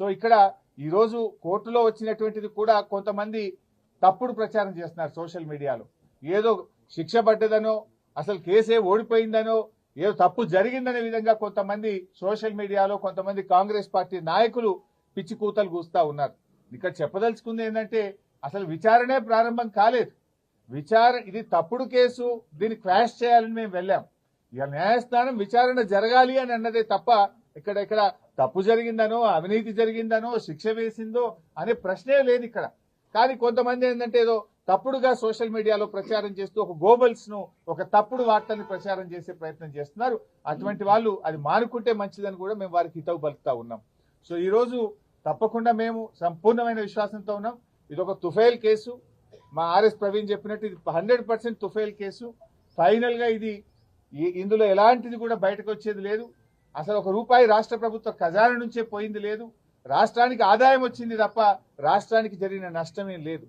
So ఇక్కడ ఈరోజు కోర్టులో వచ్చినటువంటిది కూడా కొంతమంది తప్పుడు ప్రచారం చేస్తున్నారు సోషల్ మీడియాలో. ఏదో శిక్ష పడ్డదనో అసలు కేసే ఓడిపోయిందనో ఏదో తప్పు జరిగిందనే విధంగా కొంతమంది సోషల్ మీడియాలో కొంతమంది కాంగ్రెస్ పార్టీ నాయకులు పిచ్చి కూతలు కూస్తూ ఉన్నారు. ఇక్కడ చెప్పదలుచుకుంది ఏంటంటే అసలు విచారణే ప్రారంభం కాలేదు. విచార ఇది తప్పుడు కేసు దీన్ని క్రాష్ చేయాలని మేము వెళ్ళాం. ఇక న్యాయస్థానం విచారణ జరగాలి అని అన్నదే తప్ప ఇక్కడ ఇక్కడ తప్పు జరిగిందనో అవినీతి జరిగిందనో శిక్ష వేసిందో అనే ప్రశ్నే లేదు ఇక్కడ. కానీ కొంతమంది ఏంటంటే ఏదో తప్పుడుగా సోషల్ మీడియాలో ప్రచారం చేస్తూ ఒక గోబల్స్ను ఒక తప్పుడు వార్తల్ని ప్రచారం చేసే ప్రయత్నం చేస్తున్నారు. అటువంటి వాళ్ళు అది మానుకుంటే మంచిదని కూడా మేము వారికి హితవు పలుకుతా ఉన్నాం. సో ఈ రోజు తప్పకుండా మేము సంపూర్ణమైన విశ్వాసంతో ఉన్నాం. ఇది ఒక తుఫైల్ కేసు. మా ఆర్ఎస్ ప్రవీణ్ చెప్పినట్టు ఇది హండ్రెడ్ పర్సెంట్ తుఫైల్ కేసు. ఫైనల్గా ఇది ఇందులో ఎలాంటిది కూడా బయటకు వచ్చేది లేదు. అసలు ఒక రూపాయి రాష్ట్ర ప్రభుత్వ ఖజానా నుంచే పోయింది లేదు. రాష్ట్రానికి ఆదాయం వచ్చింది తప్ప రాష్ట్రానికి జరిగిన నష్టమేం లేదు.